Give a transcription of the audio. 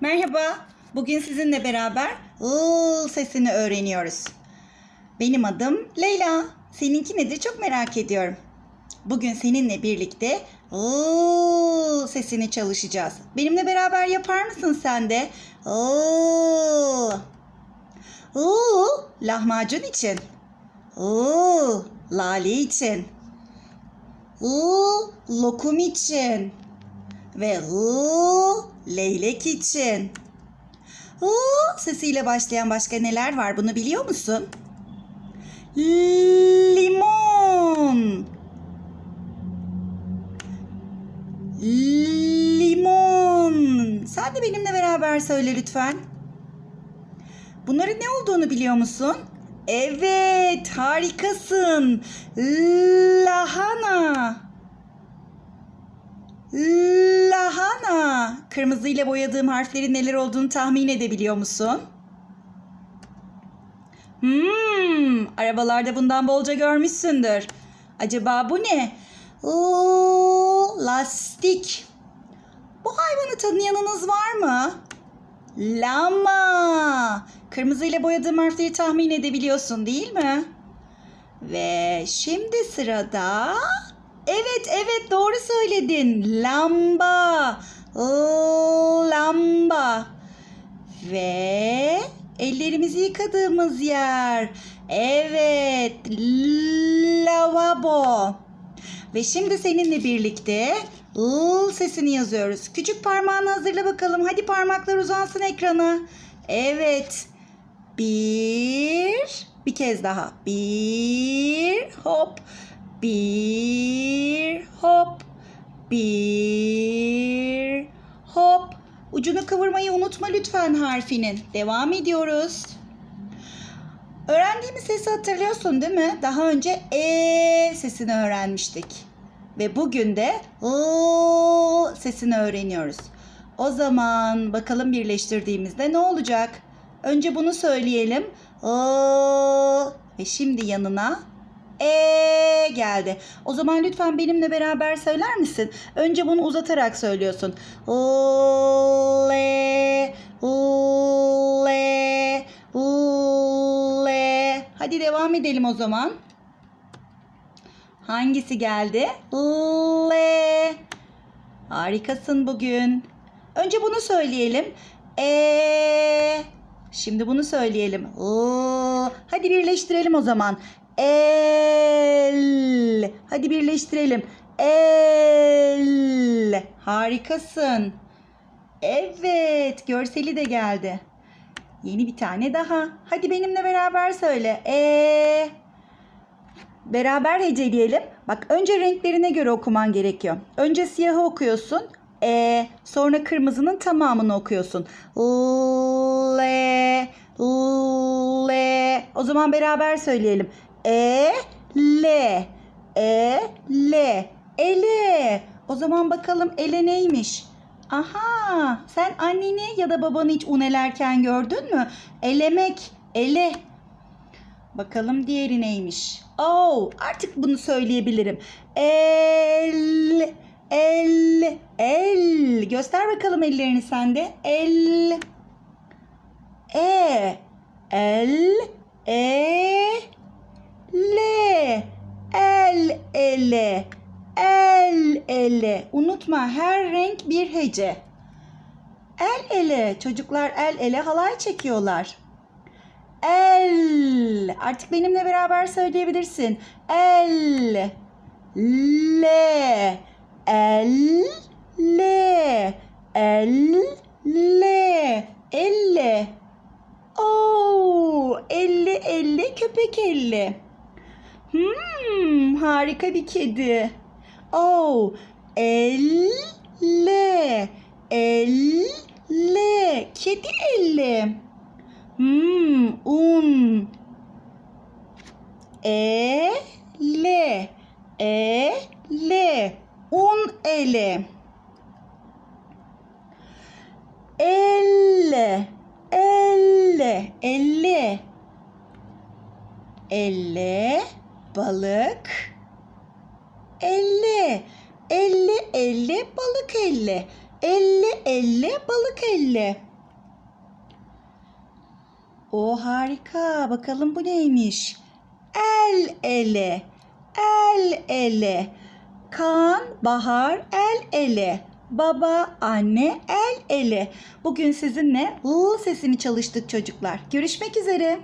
Merhaba. Bugün sizinle beraber ıl sesini öğreniyoruz. Benim adım Leyla. Seninki nedir çok merak ediyorum. Bugün seninle birlikte ıl sesini çalışacağız. Benimle beraber yapar mısın sen de? Iı. Iı, lahmacun için. Iı, lale için. Iı, lokum için. Ve ıı, leylek için. Iı sesiyle başlayan başka neler var bunu biliyor musun? Limon. Limon. Sen de benimle beraber söyle lütfen. Bunların ne olduğunu biliyor musun? Evet, harikasın. Lahana. Lahana. Kırmızı ile boyadığım harflerin neler olduğunu tahmin edebiliyor musun? Hmm, arabalarda bundan bolca görmüşsündür. Acaba bu ne? Lastik. Bu hayvanı tanıyanınız var mı? Lama. Kırmızı ile boyadığım harfleri tahmin edebiliyorsun değil mi? Ve şimdi sırada... Evet evet doğru söyledin. Lamba. Lamba. Ve ellerimizi yıkadığımız yer. Evet. Lavabo. Ve şimdi seninle birlikte ıl sesini yazıyoruz. Küçük parmağını hazırla bakalım. Hadi parmaklar uzansın ekrana. Evet. Bir. Bir kez daha. Bir. Hop. Bir. Hop. Bir. Hop. Ucunu kıvırmayı unutma lütfen harfinin. Devam ediyoruz. Öğrendiğimiz sesi hatırlıyorsun değil mi? Daha önce e sesini öğrenmiştik. Ve bugün de ı sesini öğreniyoruz. O zaman bakalım birleştirdiğimizde ne olacak? Önce bunu söyleyelim. I ve şimdi yanına e geldi. O zaman lütfen benimle beraber söyler misin? Önce bunu uzatarak söylüyorsun. Le, le, le. Hadi devam edelim o zaman. Hangisi geldi? Le. Harikasın bugün. Önce bunu söyleyelim. E. Şimdi bunu söyleyelim. L. Hadi birleştirelim o zaman. El. Hadi birleştirelim. El. Harikasın. Evet, görseli de geldi. Yeni bir tane daha. Hadi benimle beraber söyle. E. Beraber heceleyelim. Bak önce renklerine göre okuman gerekiyor. Önce siyahı okuyorsun. E, sonra kırmızının tamamını okuyorsun. L, L. O zaman beraber söyleyelim. E, L, E, L. Ele. O zaman bakalım ele neymiş? Aha, sen anneni ya da babanı hiç unelerken gördün mü? Elemek, ele. Bakalım diğeri neymiş? Oh, artık bunu söyleyebilirim. El, el, el. Göster bakalım ellerini sen de. El, e, el, e, ele, el, ele. Unutma her renk bir hece. El ele. Çocuklar el ele halay çekiyorlar. El. Artık benimle beraber söyleyebilirsin. El. Le. El. Le. El. Le. Elle. Oo, elli elli köpek elli. Hmm, harika bir kedi. Oh, elle. Elle. Kedi elli. Hmm, un. E le e le un ele. Elle elle elle elle balık elle elle elle balık elle elli elli balık elli. O harika. Bakalım bu neymiş? El ele. El ele. Kaan, Bahar, el ele. Baba, anne, el ele. Bugün sizinle l sesini çalıştık çocuklar. Görüşmek üzere.